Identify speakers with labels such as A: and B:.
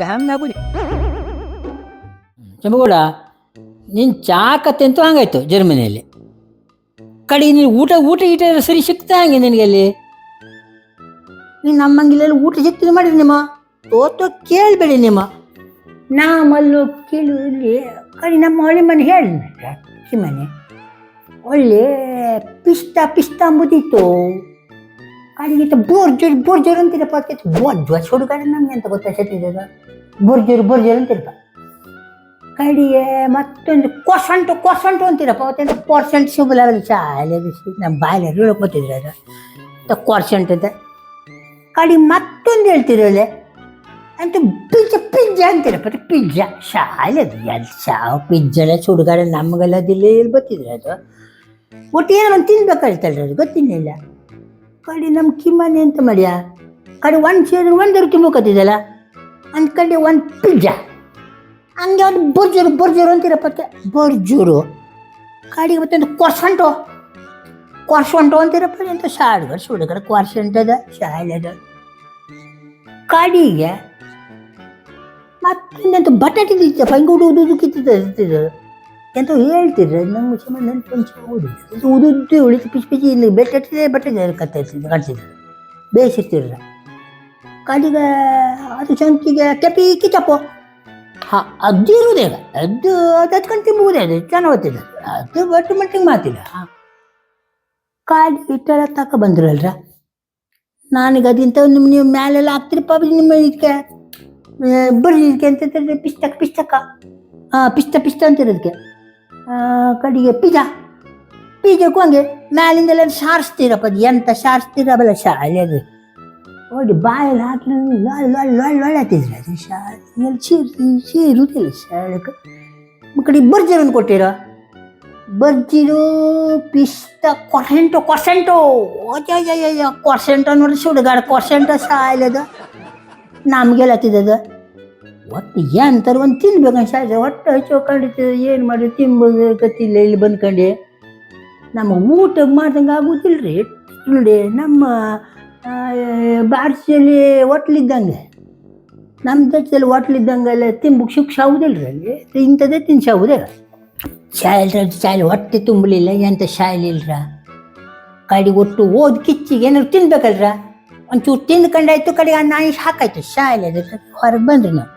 A: ಡ್ಯಾಮ್ನಾಗುಡಿ
B: ಚಂಬಗೌಡ ನಿನ್ ಚಾ ಕತ್ತೆ ಅಂತೂ ಹಂಗಾಯ್ತು ಜರ್ಮನಿಯಲ್ಲಿ. ಕಡೆ ನೀನು ಊಟ ಊಟ ಗೀಟ ಸರಿ ಸಿಗ್ತಾ ಹಂಗೆ ನಿನಗೆ ಅಲ್ಲಿ? ನೀನು ನಮ್ಮಂಗಿಲ್ಲ ಊಟ ಸಿಗ್ತೀನಿ ಮಾಡಿರಿ ನಿಮ್ಮ. ತೋತ ಕೇಳಬೇಡಿ ನಿಮ್ಮ. ನಾಮಲ್ಲೂ ಕೇಳು, ಇಲ್ಲಿ ಕಡೆ ನಮ್ಮ ಹಳ್ಳಿ ಮನೆ ಹೇಳಿ ಮನೆ. ಒಳ್ಳೆ ಪಿಸ್ತಾ ಪಿಸ್ತಾ ಅಂಬುದಿತ್ತು. ಕಡೆಗಿತ್ತು ಬೋರ್ಜೋರ್ ಬೋರ್ಜೋರ್ ಅಂತೀರಪ್ಪ ಅದಕ್ಕೆ ಬೋರ್ಜೋರ್ ಸುಡುಗಾಡ ನಮ್ಗೆ ಅಂತ ಗೊತ್ತಾಗ್ತಿದ್ದದ ಬೋರ್ಜೋರ್ ಬೋರ್ಜೋರ್ ಅಂತೀರಪ್ಪ. ಕಡಿಗೆ ಮತ್ತೊಂದು ಕೊಸಂಟು ಕೊಸಂಟು ಅಂತೀರಪ್ಪ. ಅವತ್ತೆಂತ ಕೊರ್ಸೆಂಟ್ ಸಿಗಲ್ಲ ಶಾಲೆ ನಮ್ಮ ಬಾಯಲ್ಲಿ ಹೇಳಕ್ ಅದು ಕೊರ್ಸೆಂಟ್ ಅಂತ? ಕಡಿ ಮತ್ತೊಂದು ಹೇಳ್ತಿರಲ್ಲ ಅಂತ ಪಿಜ್ಜ, ಪಿಜ್ಜಾ ಅಂತೀರಪ್ಪ. ಅದು ಪಿಜ್ಜಾ. ಶಾಲೆ ಅದು ಎಲ್ಲಿ ಶಾವ್ ಪಿಜ್ಜೆಲ್ಲ ಸುಡುಗಾಡ ನಮಗೆಲ್ಲ ಅದಿಲ್ಲ ಎಲ್ಲಿ ಬರ್ತಿದ್ರು ಅದು. ಒಟ್ಟು ಏನೋ ಒಂದು ತಿನ್ಬೇಕು ಹೇಳ್ತಾಳ್ರಿ ಅದು ಗೊತ್ತಿಲ್ಲ ಕಡೆ ನಮ್ಮ ಕಿಮ್ಮನೆ ಅಂತ ಮಾಡ್ಯ? ಕಡೆ ಒಂದು ಸೇರಿದ್ರೆ ಒಂದು ಕಿಮ್ಮು ಮುಖತ್ತಿದ್ದಲ್ಲ ಅಂದ್ ಕಡೆ ಒಂದು ಪಿಜ್ಜಾ. ಹಂಗೆ ಒಂದು ಬರ್ಜೂರು ಬರ್ಜೂರು ಅಂತೀರಪ್ಪ ಬರ್ಜೂರು. ಕಾಡಿಗೆ ಮತ್ತೊಂದು ಕೊರ್ಸಂಟು ಕೊರ್ಸಂಟು ಅಂತೀರಪ್ಪ ಎಂತ ಶಾಡ್ಗಡೆ ಸುಡುಗಡೆ ಕೊರ್ಸಂಟದ ಶಾಲೆದ ಕಾಡಿಗೆ ಮತ್ತೊಂದಂತ ಬಟಾಟೆ ತಿಂತಪ್ಪ ಹಿಂಗೆ ಉಡು ಕಿತ್ತಿದ್ದು ಎಂತ ಹೇಳ್ತಿದ್ರೆ ನಂಗೆ ಸುಮ್ಮನೆ ನೆನಪು ಇದು ಉದುದ್ದು ಉಳಿತು ಪಿಚ್ ಪಿಚಿ ಇಲ್ಲಿ ಬೆಟ್ಟಿದೆ ಬಟ್ಟೆ ಕತ್ತಿರ್ತಿದ್ದು ಕಾಡ್ತಿದ್ರು ಬೇಯಿಸಿರ್ತಿರ ಕಾಲಿಗ ಅದು ಚಂಕಿಗೆ ಕೆಪಿ ಕಿಚಪ್ಪು ಹಾ, ಅದು ಇರುವುದೇ. ಅದು ಅದು ಹತ್ಕೊಂಡು ತಿಂಬುವುದೇ ಅದು ಚೆನ್ನಾಗಿ ಓದ್ತಿದ್ದ ಅದು ಒಟ್ಟು ಮಟ್ಟಿಗೆ ಮಾತಿಲ್ಲ. ಕಾಲಿ ಇಟ್ಟೆಲ್ಲ ತಕ ಬಂದ್ರಲ್ರ? ನಾನೀಗ ಅದಿಂತ ನಿಮ್ಮ ನೀವು ಮ್ಯಾಲೆಲ್ಲ ಹಾಕ್ತಿರಪ್ಪ ನಿಮ್ಮ ಇದಕ್ಕೆ. ಬರ್ರಿ ಇದಕ್ಕೆ ಅಂತ ಪಿಸ್ತಕ ಪಿಸ್ತಕ ಹಾಂ ಪಿಸ್ತ ಪಿಸ್ತ ಅಂತಿರೋದಕ್ಕೆ. ಕಡೆಗೆ ಪಿಜಾ. ಪಿಜಾಕ್ಕೂ ಹಂಗೆ ಮ್ಯಾಲಿಂದೆಲ್ಲ ಸಾರಿಸ್ತೀರಪ್ಪ ಎಂತ ಸಾರಿಸ್ತೀರಲ್ಲ ಶಾಲೆ ಅದು. ನೋಡಿ ಬಾಯಲ್ಲಿ ಹಾಕಿ ಲೊಳ್ ಲೊಳ್ ಲೊಳ್ ಲೊಳ್ಳತ್ತಿದ್ರೆ ಅದು ಶಾಲೆ. ಸೀರು ಸೀರುದಿಲ್ಲ ಶಾಲೆಗೆ ಕಡೆ ಬರ್ಜರನ್ನು ಕೊಟ್ಟಿರೋ? ಬರ್ಜಿರು ಪಿಸ್ತ ಕೊಸೆಂಟು ಓಜಯ್ಯ ಕೊಸೆಂಟು ನೋಡಿ ಸುಡುಗಾಡ ಕೊಸೆಂಟು ಸಾಯ್ಲದ ನಮಗೆಲ್ಲ ಹತ್ತಿದ್ದದ ಒಟ್ಟು ಎಂತಾರೆ ಒಂದು ತಿನ್ಬೇಕಂತ ಒಟ್ಟು ಹಚ್ಚೋ ಹಚ್ಚೋಕೊಂಡಿತ್ತು ಏನು ಮಾಡಿ ತಿನ್ಬೋದು ಕತ್ತಿಲ್ಲ ಇಲ್ಲಿ ಬಂದ್ಕೊಂಡು ನಮಗೆ ಊಟ ಮಾಡ್ದಂಗೆ ಆಗೋದಿಲ್ಲ ರೀ ನೋಡಿ ನಮ್ಮ ಬಾರ್ಸಿಯಲ್ಲಿ ಹೋಟ್ಲಿದ್ದಂಗೆ ನಮ್ಮ ದೇಶದಲ್ಲಿ ಹೋಟ್ಲಿದ್ದಂಗೆಲ್ಲ ತಿಂಬಕ್ಕೆ ಶಿಕ್ಷೆ ಆಗುದಿಲ್ಲ ರೀ ಅಲ್ಲಿ ಇಂಥದ್ದೇ ತಿನ್ಸಾವುದೇ ಶಾಲೆ ಶಾಲೆ ಹೊಟ್ಟೆ ತುಂಬಲಿಲ್ಲ ಎಂಥ ಶಾಲೆ ಇಲ್ರ? ಕಡೆ ಒಟ್ಟು ಓದ್ ಕಿಚ್ಚಿಗೆ ಏನಾದ್ರು ತಿನ್ಬೇಕಲ್ರ? ಒಂಚೂರು ತಿಂದ್ಕೊಂಡಾಯ್ತು, ಕಡೆಗೆ ನಾಯಿ ಹಾಕಾಯ್ತು ಶಾಲೆ ಹೊರಗೆ ಬಂದ್ರಿ ನಾವು?